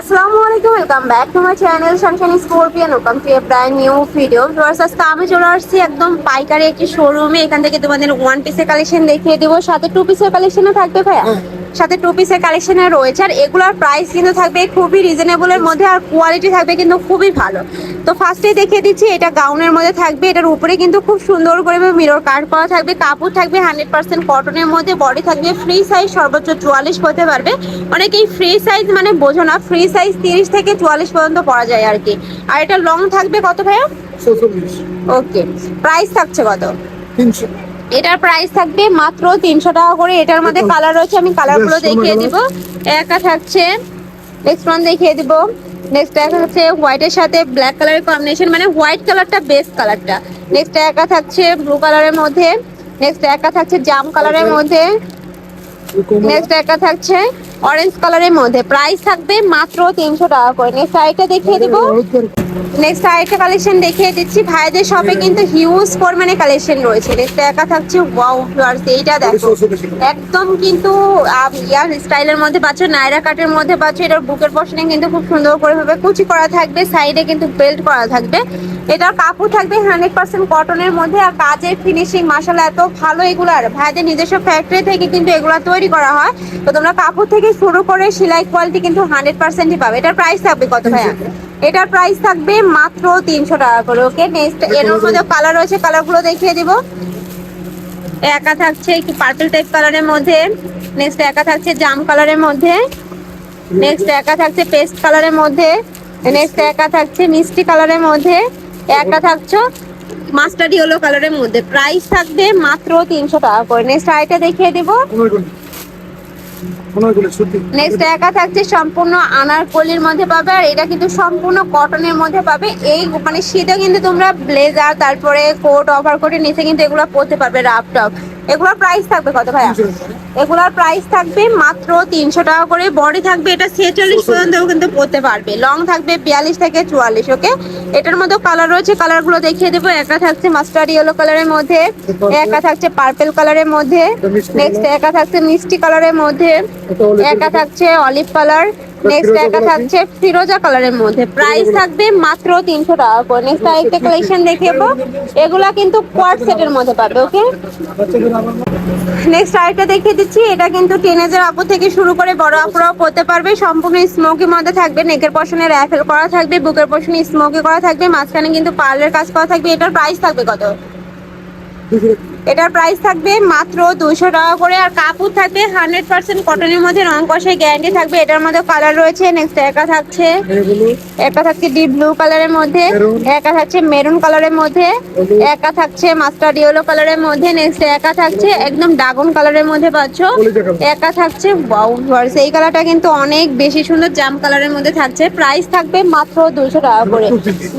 আসসালামু আলাইকুম welcome back to my channel Sunshine Scorpion welcome to a brand new video viewers আজকে আমি চলে আসছি একদম পাইকারি একটি শোরুমে এখান থেকে তোমাদের ওয়ান পিসের কালেকশন দেখিয়ে দেবো। সাথে টু পিসের কালেকশনও থাকবে ভাইয়া। সাথে টু পিসের কালেকশনে রয়েছে। আর এগুলোর প্রাইস কিন্তু থাকবে খুবই রিজনেবলের মধ্যে আর কোয়ালিটি থাকবে কিন্তু খুবই ভালো। তো ফার্স্টেই দেখিয়ে দিচ্ছি এটা গাউনের মধ্যে থাকবে। এটার উপরে কিন্তু খুব সুন্দর করে মিরর কাট করা থাকবে। কাপড় থাকবে হান্ড্রেড পার্সেন্ট কটনের মধ্যে বডি থাকবে ফ্রি সাইজ সর্বোচ্চ চুয়াল্লিশ করতে পারবে। অনেকেই ফ্রি সাইজ মানে বোঝো না ফ্রি সাইজ তিরিশ থেকে চুয়াল্লিশ পর্যন্ত পরা যায় আর কি। আর এটা লং থাকবে কত ভাইয়া? ওকে প্রাইস থাকছে কত? তিনশো। এটার প্রাইস থাকবে মাত্র তিনশো টাকা করে। এটার মধ্যে কালার রয়েছে আমি কালারগুলো দেখিয়ে। দিব। একা থাকছে নেক্সট ওয়ান দেখিয়ে দিব। নেক্সট একা থাকছে হোয়াইটের সাথে ব্ল্যাক কালারের কম্বিনেশন মানে হোয়াইট কালারটা বেস্ট কালারটা নেক্সট একা থাকছে ব্লু কালারের মধ্যে। নেক্সট একা থাকছে জাম কালারের মধ্যে। নেক্সট একা থাকছে অরেঞ্জ কালারের মধ্যে। প্রাইস থাকবে মাত্র তিনশো টাকা করে। নেক্সট আরেকটা দেখিয়ে দিব। নেক্সট আরেকটা কালেকশন দেখিয়ে দিচ্ছি। ভাইদের শপে কিন্তু হিউজ পরিমাণে কালেকশন রয়েছে। নেক্সট একা থাকছে। ওয়াও ভিউয়ার্স এইটা দেখো। একদম কিন্তু ইয়ার স্টাইলের মধ্যে পাচ্ছ নাইরা কাটের মধ্যে পাচ্ছ। এটার বুকের পশনে কিন্তু খুব সুন্দর করে ভাবে কুচি করা থাকবে। সাইডে কিন্তু বেল্ট করা থাকবে। এটার কাপড় থাকবে হান্ড্রেড পার্সেন্ট কটনের মধ্যে। আর কাজের ফিনিশিং মাসালা এত ভালো এগুলার। ভাইদের নিজস্ব ফ্যাক্টরি থেকে কিন্তু এগুলা তৈরি করা হয়। তো তোমরা কাপড় থেকে শুরু করে সেলাই কোয়ালিটি কিন্তু হান্ড্রেড পার্সেন্টই পাবে। এটার প্রাইস থাকবে কত ভাইয়া? এটার প্রাইস থাকবে মাত্র তিনশো টাকা করে ওকে নেক্সট এর মধ্যে কালার রয়েছে কালারগুলো দেখিয়ে দিব। একা থাকছে একটু পার্পল টাইপ কালারের মধ্যে নেক্সট একা থাকছে জাম কালারের মধ্যে নেক্সট একা থাকছে পেস্ট কালারের মধ্যে নেক্সট একা থাকছে মিষ্টি কালারের মধ্যে একা থাকছো মাস্টার্ড ইয়েলো কালারের মধ্যে। প্রাইস থাকবে মাত্র তিনশো টাকা করে। নেক্সট আইটা দেখিয়ে দিব। নেক্সট একা থাকছে সম্পূর্ণ আনারকলির মধ্যে পাবে আর এটা কিন্তু সম্পূর্ণ কটনের মধ্যে পাবে। এই মানে শীতে কিন্তু তোমরা ব্লেজার তারপরে কোট অফার কোটের নিচে কিন্তু এগুলো পড়তে পারবে রাফ টপ এগুলোর প্রাইস থাকবে কত ভাইয়া? এগুলোর প্রাইস থাকবে মাত্র তিনশো টাকা করে। বডি থাকবে এটা ছেচল্লিশ পর্যন্ত কিন্তু পড়তে পারবে। লং থাকবে বিয়াল্লিশ থেকে চুয়াল্লিশ ওকে এটার মধ্যে কালার রয়েছে কালারগুলো দেখিয়ে দেবো। একা থাকছে মাস্টার্ড ইয়েলো কালারের মধ্যে একা থাকছে পার্পেল কালারের মধ্যে নেক্সট একা থাকছে মিষ্টি কালারের মধ্যে একা থাকছে অলিভ কালার নেক্সট একা থাকছে ফিরোজা কালারের মধ্যে। প্রাইস থাকবে মাত্র তিনশো টাকা করে। নেক্সট আরেকটা কালেকশন দেখাবো এগুলা কিন্তু কোয়ার্ট সেটের মধ্যে পাবে ওকে নেক্সট আরেকটা দেখিয়ে দিচ্ছি। এটা কিন্তু টিনেজার আপু থেকে শুরু করে বড় আপুরাও করতে পারবে। সম্পূর্ণ স্মোকি মধ্যে থাকবে। নেকের পশনে র্যাফেল করা থাকবে বুকের পশনে স্মোকি করা থাকবে। মাঝখানে কিন্তু পার্লের কাজ করা থাকবে। এটার প্রাইস থাকবে কত? এটার প্রাইস থাকবে মাত্র দুশো টাকা করে আর কাপড় থাকবে হান্ড্রেড পার্সেন্ট কটনের মধ্যে, রং কষায় গ্যারান্টি থাকবে। এটার মধ্যে কালার রয়েছে নেক্সট একা থাকছে। একা থাকছে ডিপ ব্লু কালারের মধ্যে, একা থাকছে মেরুন কালারের মধ্যে, একা থাকছে মাস্টার্ড ইয়েলো কালারের মধ্যে নেক্সট একা থাকছে একদম ড্রাগন কালারের মধ্যে পাচ্ছ। একা থাকছে এই কালারটা কিন্তু অনেক বেশি সুন্দর, জাম কালারের মধ্যে থাকছে। প্রাইস থাকবে মাত্র দুশো টাকা করে।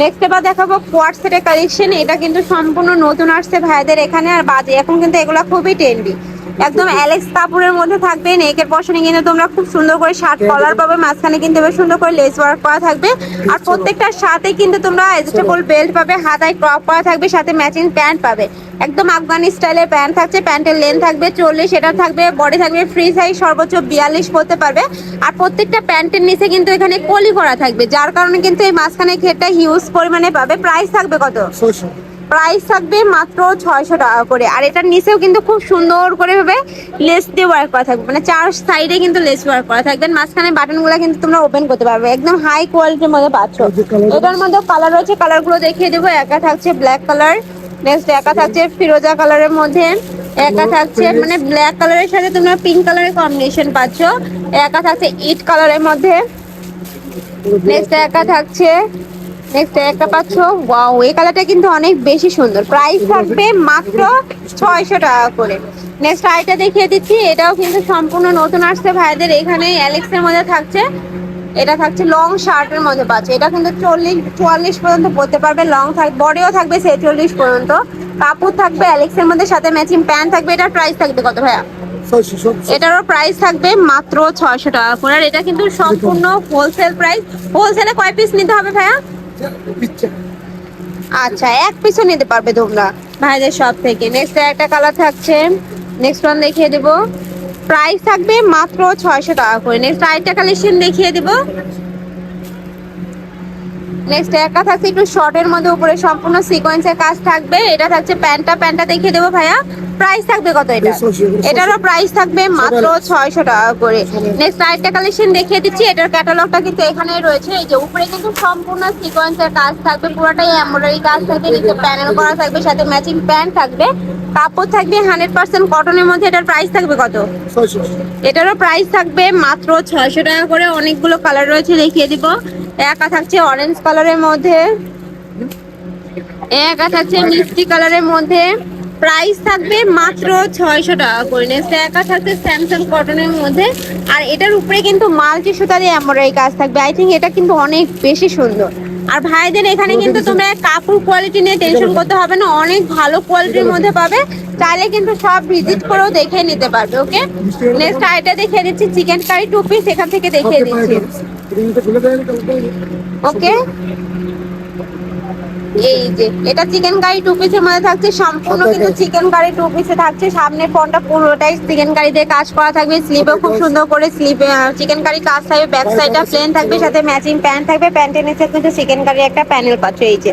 নেক্সট এবার দেখাবো কোয়ার্ট সেটের কালেকশন এটা কিন্তু সম্পূর্ণ নতুন আসছে ভাইদের এখানে, আর বাজে। এখন কিন্তু এগুলো খুবই ট্রেন্ডি একদম অ্যালেক্স কাপড়ের মধ্যে থাকবে নেকের পশনে কিন্তু তোমরা খুব সুন্দর করে শার্ট কলার পাবে মাঝখানে কিন্তু বেশ সুন্দর করে লেস ওয়ার্ক করা থাকবে। আর প্রত্যেকটার সাথে কিন্তু তোমরা এডজাস্টেবল বেল্ট পাবে হাতায় ক্রপ করা থাকবে সাথে ম্যাচিং প্যান্ট পাবে। একদম আফগানি স্টাইলের প্যান্ট থাকছে প্যান্টের লেন থাকবে চল্লিশ এটা থাকবে বডি থাকবে ফ্রি সাইজ সর্বোচ্চ বিয়াল্লিশ পরতে পারবে। আর প্রত্যেকটা প্যান্টের নিচে কিন্তু এখানে কলি করা থাকবে যার কারণে কিন্তু এই মাঝখানে ঘেরটা হিউজ পরিমাণে পাবে। প্রাইস থাকবে কত? প্রাইস থাকবে মাত্র ছয়শো টাকা করে। আর এটার নিচেও কিন্তু খুব সুন্দর করে ভাবে লেস দিয়ে ওয়ার্ক করা থাকবে। মানে চার সাইডে কিন্তু লেস ওয়ার্ক করা থাকবে। মাঝখানে বাটনগুলো কিন্তু তোমরা ওপেন করতে পারবে। একদম হাই কোয়ালিটির মধ্যে পাচ্ছ। এটার মধ্যে কালার রয়েছে। কালারগুলো দেখিয়ে দেবো। একা থাকছে ব্ল্যাক কালার নেক্সট একা থাকছে ফিরোজা কালারের মধ্যে। একা থাকছে মানে ব্ল্যাক কালারের সাথে তোমরা পিঙ্ক কালারের কম্বিনেশন পাচ্ছ। একা থাকছে ইট কালারের মধ্যে। নেক্সট একা থাকছে নেক্সট একটা পাচ্ছ? ওয়াও এই কালারটা কিন্তু অনেক বেশি সুন্দর। প্রাইস থাকবে মাত্র ছয়শো টাকা করে। নেক্সট আইটা দেখিয়ে দিচ্ছি। এটাও কিন্তু সম্পূর্ণ নতুন আসছে ভাইদের। এখানে অ্যালেক্সের মধ্যে থাকছে। এটা থাকছে লং শার্টের মধ্যে পাচ্ছে। এটা কিন্তু চল্লিশ চুয়াল্লিশ পর্যন্ত পরতে পারবে। লং থাকবে বডিও থাকবে ছেচল্লিশ পর্যন্ত। কাপড় থাকবে অ্যালেক্সের মধ্যে সাথে ম্যাচিং প্যান্ট থাকবে। এটার প্রাইস থাকবে কত ভাইয়া? এটারও প্রাইস থাকবে মাত্র ছয়শো টাকা করে। আর এটা কিন্তু সম্পূর্ণ হোলসেল প্রাইস হোলসেলে কয় পিস নিতে হবে ভাইয়া। আচ্ছা এক পিসও নিতে পারবে তোমরা। ভাইদের সব থেকে। নেক্সট একটা কালার থাকছে। নেক্সট ওয়ান দেখিয়ে দেবো। প্রাইস থাকবে মাত্র ছয়শো টাকা করে। নেক্সট আরেকটা কালেকশন দেখিয়ে দেব। নেক্সট একা থাকছে একটু শর্টের মধ্যে উপরে সম্পূর্ণ সিকোয়েন্সের কাজ থাকবে। এটা থাকছে প্যান্টটা। প্যান্টটা দেখিয়ে দেবো ভাইয়া। প্রাইস থাকবে কত এটা? এটারও প্রাইস থাকবে মাত্র ছয়শো টাকা করে। নেক্সট আরেকটা কালেকশন দেখিয়ে দিচ্ছি। এটার ক্যাটালগটা কিন্তু এখানেই রয়েছে। এই যে উপরে কিন্তু সম্পূর্ণ সিকোয়েন্সের কাজ থাকবে। পুরোটাই এমব্রয়ডারি কাজ থাকবে। নিচে প্যানেল করা থাকবে। সাথে ম্যাচিং প্যান্ট থাকবে। কাপড় থাকবে হান্ড্রেড পার্সেন্ট কটনের মধ্যে। এটার প্রাইস থাকবে কত? এটারও প্রাইস থাকবে মাত্র ছয়শো টাকা করে। অনেকগুলো কালার রয়েছে। দেখিয়ে দিব। একা থাকছে অরেঞ্জ কালারের মধ্যে। একা থাকছে মিষ্টি কালারের মধ্যে। প্রাইস থাকবে মাত্র ছয়শো টাকা করে নেক্সট, একা থাকছে স্যামসাং কটনের মধ্যে। আর এটার উপরে কিন্তু মাল্টি সুতারে এমরাই কাজ থাকবে। আই থিঙ্ক এটা কিন্তু অনেক বেশি সুন্দর। আর ভাইদের এখানে কিন্তু তোমরা কাপড় কোয়ালিটি নিয়ে টেনশন করতে হবে না অনেক ভালো কোয়ালিটির মধ্যে পাবে। চাইলে কিন্তু সব ভিজিট করেও দেখে নিতে পারবে ওকে নেক্সট আইটা দেখিয়ে দিচ্ছি চিকেন কারি টু পিস এখান থেকে দেখিয়ে দিচ্ছি। ওকে এই যে এটা চিকেন কারি টু পিসের মধ্যে থাকছে সম্পূর্ণ কিন্তু চিকেন কারি টু পিসে থাকছে। সামনের ফোনটা পুরোটাই চিকেন কারি দিয়ে কাজ করা থাকবে। স্লিপও খুব সুন্দর করে স্লিপে চিকেন কারি কাজ থাকবে। ব্যাক সাইডটা প্লেন থাকবে সাথে ম্যাচিং প্যান্ট থাকবে। প্যান্টের নিচে কিন্তু চিকেন কারি একটা প্যানেল পাচ্ছ এই যে।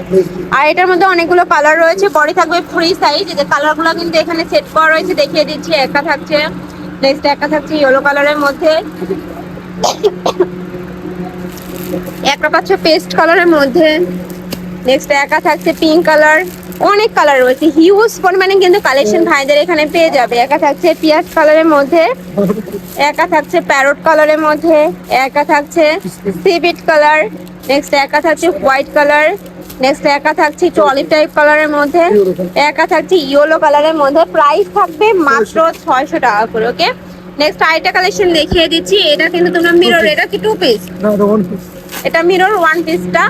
আর এটার মধ্যে অনেকগুলো কালার রয়েছে। পরে থাকবে ফ্রি সাইজ যে কালারগুলো কিন্তু এখানে সেট করা রয়েছে দেখিয়ে দিচ্ছি। একটা থাকছে নেক্সট একটা থাকছে ইয়েলো কালারের মধ্যে। একটা পাচ্ছ পেস্ট কালারের মধ্যে। নেক্সট একা থাকছে পিঙ্ক কালার অনেক কালার রয়েছে হিউজ পরিমাণে কিন্তু কালেকশন ভাইদের এখানে পেয়ে যাবে। একা থাকছে পিয়াজ কালারের মধ্যে একা থাকছে প্যারট কালারের মধ্যে একা থাকছে সিবিট কালার নেক্সট একা থাকছে হোয়াইট কালার নেক্সট একা থাকছে একটু অলিভ টাইপ কালারের মধ্যে একা থাকছে ইয়েলো কালারের মধ্যে। প্রাইস থাকবে মাত্র ছয়শো টাকা করে ওকে নেক্সট আরেকটা কালেকশন দেখিয়ে দিচ্ছি। এটা কিন্তু তোমরা মিরর এটা কি টু পিস এটা ওয়ান পিস এটা মিরর ওয়ান পিসটা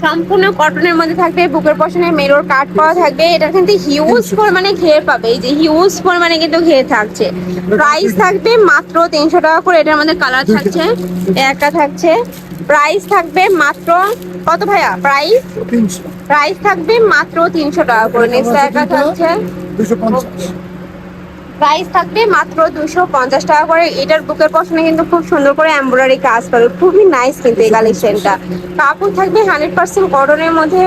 সম্পূর্ণ কটনের মধ্যে থাকবে বুকের পশনে মেরোর কাট করা থাকবে। এটা কিন্তু হিউজ পরিমাণে ঘের পাবে। এই যে হিউজ পরিমাণে কিন্তু ঘের থাকছে। প্রাইস থাকবে মাত্র তিনশো টাকা করে। এটার মধ্যে কালার থাকছে একটা থাকছে। প্রাইস থাকবে মাত্র কত ভাইয়া? প্রাইস প্রাইস থাকবে মাত্র তিনশো টাকা করে। নেক্সট একা থাকছে। প্রাইস থাকবে মাত্র দুশো পঞ্চাশ টাকা করে। এটার বুকের পশনে কিন্তু খুব সুন্দর করে এমব্রয়ডারি কাজ করে খুবই নাইস কিন্তু এই কালেকশনটা কাপড় থাকবে হান্ড্রেড পার্সেন্ট কটনের মধ্যে।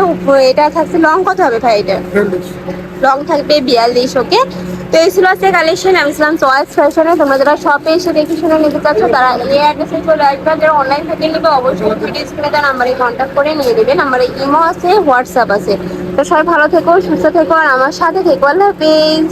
এটা থাকছে লং কত হবে ভাই এটা? লং থাকবে বিয়াল্লিশ ওকে তো এই ছিল আজকে কালেকশন আমি ছিলাম চয়েস ফ্যাশনে তোমরা যারা শপে এসে দেখে শুনে নিতে চাচ্ছ তারা এই অ্যাড্রেসে চলে আসবে। যারা অনলাইন থেকে নেবে অবশ্যই ভিডিও স্ক্রিনে তার নাম্বারে কন্ট্যাক্ট করে নিয়ে নেবে। নাম্বারে ইমো আছে হোয়াটসঅ্যাপ আছে। তো সবাই ভালো থেকো সুস্থ থেকো আর আমার সাথে থেকো। আল্লাহ হাফিজ।